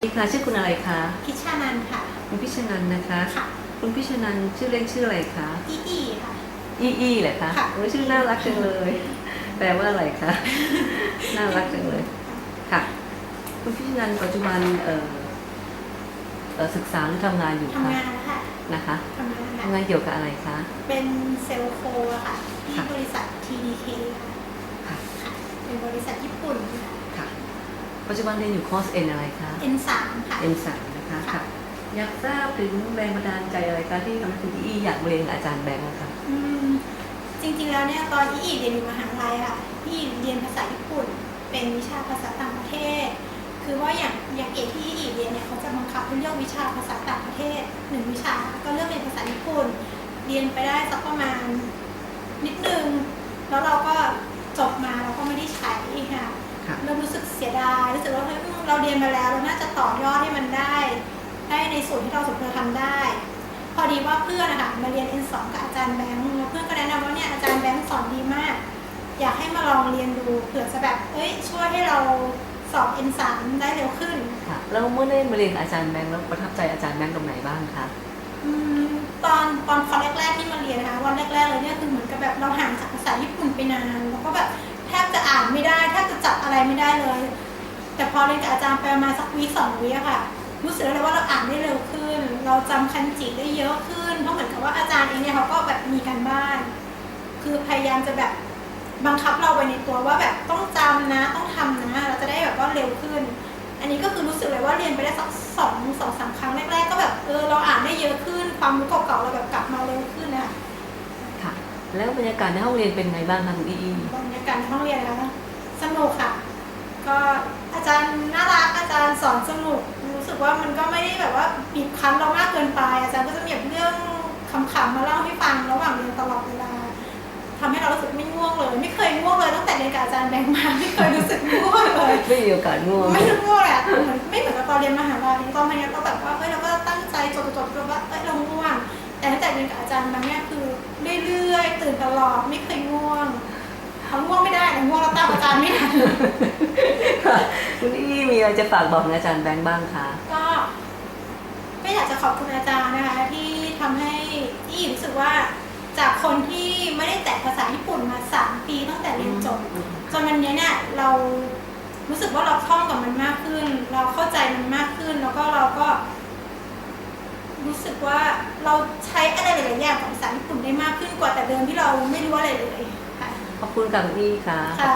สวัสดีค่ะชื่อคุณอะไรคะพิชชานันท์ค่ะ คุณพิชนันนะคะค่ะคุณพิชนันชื่อเล่นชื่ออะไรคะอีอีค่ะ อี้อี้เหรอคะค่ะ โอ้ยชื่อน่ารักจังเลย แปลว่าอะไรคะน่ารักจังเลยค่ะ คุณพิชนันปัจจุบันเอ่อเอ่อศึกษาหรือทำงานอยู่ทำคะงานแล้วค่ะนะคะทำงานค่ะทำงานเกี่ยวกับอะไรคะเป็นเซลล์โคอะค่ะ ที่ ค่ะ บริษัท TDK ค่ะ ค่ะ ค่ะ เป็นบริษัทญี่ปุ่นค่ะ ค่ะ ปัจจุบันเรียนอยู่คอร์ส N อะไรคะ N3 ค่ะ N3 นะคะค่ะค่ะ อยากทราบถึงแรงบันดาลใจอะไรคะที่ทำให้คุณอี้อยากมาเรียนกับอาจารย์แบงค์อะคะอืมจริงๆแล้วเนี่ยตอนอีอีเรียนอยู่มหาลัยค่ะอีอีเรียนภาษาญี่ปุ่น เป็นวิชาภาษาต่างประเทศ คือว่าอย่างอย่างเอกที่อีอีเรียนเนี่ยเขาจะบังคับให้เลือกวิชาภาษาต่างประเทศหนึ่งวิชาก็เลือกเรียนภาษาญี่ปุ่น เรียนไปได้สักประมาณนิดนึง แล้วเราก็จบมา สึกว่าเฮ้ยอืมเราเรียนมาแล้วเราน่าจะต่อยอดให้มันได้ ได้ในส่วนที่เราสมควรทำได้ พอดีว่าเพื่อนนะคะมาเรียน N2 กับอาจารย์แบงค์แล้วเพื่อนก็แนะนำว่าเนี่ยอาจารย์แบงค์สอนดีมาก อยากให้มาลองเรียนดูเผื่อจะแบบเอ้ยช่วยให้เราสอบ N3 ได้เร็วขึ้นค่ะแล้วเมื่อได้มาเรียนกับอาจารย์แบงค์แล้วประทับใจอาจารย์แบงค์ตรงไหนบ้างคะอืมตอนตอนคอร์สแรกๆที่มาเรียนนะคะวันแรกๆเลยเนี่ยคือเหมือนกับแบบเราห่างจากภาษาญี่ปุ่นไปนานแล้วก็แบบแทบจะอ่านไม่ได้แทบจะจับอะไรไม่ได้เลย แต่พอเรียนกับอาจารย์ไปประมาณสักวีคสองวีคอะค่ะรู้สึกเลยว่าเราอ่านได้เร็วขึ้น เราจำคันจิได้เยอะขึ้น เพราะเหมือนกับว่าอาจารย์เองเนี่ยเขาก็แบบมีการบ้าน คือพยายามจะแบบบังคับเราไปในตัวว่าแบบต้องจำนะต้องทำนะ เราจะได้แบบว่าเร็วขึ้น อันนี้ก็คือรู้สึกเลยว่าเรียนไปได้สักสองสองสามครั้งแรกๆก็แบบเออเราอ่านได้เยอะขึ้น ความรู้เก่าๆเราแบบกลับมาเร็วขึ้นนะคะค่ะ แล้วบรรยากาศในห้องเรียนเป็นไงบ้างคะคุณอี้บรรยากาศในห้องเรียนนะคะสนุกค่ะ ก็อาจารย์น่ารักอาจารย์สอนสนุก รู้สึกว่ามันก็ ไม่ได้แบบว่าบีบคั้นเรามากเกินไป อาจารย์ก็จะมีแบบเรื่องขำๆมาเล่าให้ฟังระหว่างเรียนตลอดเวลาทำให้เรารู้สึกไม่ง่วงเลย ไม่เคยง่วงเลยตั้งแต่เรียนกับอาจารย์แบงค์มาไม่เคยรู้สึกง่วงเลยไม่มีโอกาสง่วงไม่รู้ง่วงเลยอะเหมือนไม่เหมือนกับตอนเรียนมหาลัยตอนเรียนก็แบบว่าเอ้ยเราก็ตั้งใจจดจดจดว่าเอ้ยเราง่วง แต่ตั้งแต่เรียนกับอาจารย์บางเนี่ยคือเรื่อยๆตื่นตลอดไม่เคยง่วงเขาง่วงไม่ได้แต่ง่วงเราตามอาจารย์ไม่ทันค่ะคุณอี้มีอะไรจะฝากบอกอาจารย์แบงค์บ้างคะก็ ก็อยากจะขอบคุณอาจารย์นะคะ ที่ทำให้ที่รู้สึกว่าจากคนที่ไม่ได้แตะภาษาญี่ปุ่นมาสามปีตั้งแต่เรียนจบจนวันนี้เนี่ยเรารู้สึกว่าเราคล่องกับมันมากขึ้น เราเข้าใจมันมากขึ้น แล้วก็เราก็ รู้สึกว่าเราใช้อะไรหลายๆอย่างของภาษาญี่ปุ่นได้มากขึ้นกว่าแต่เดิมที่เราไม่รู้อะไรเลยค่ะขอบคุณกับคุณอี้ค่ะค่ะ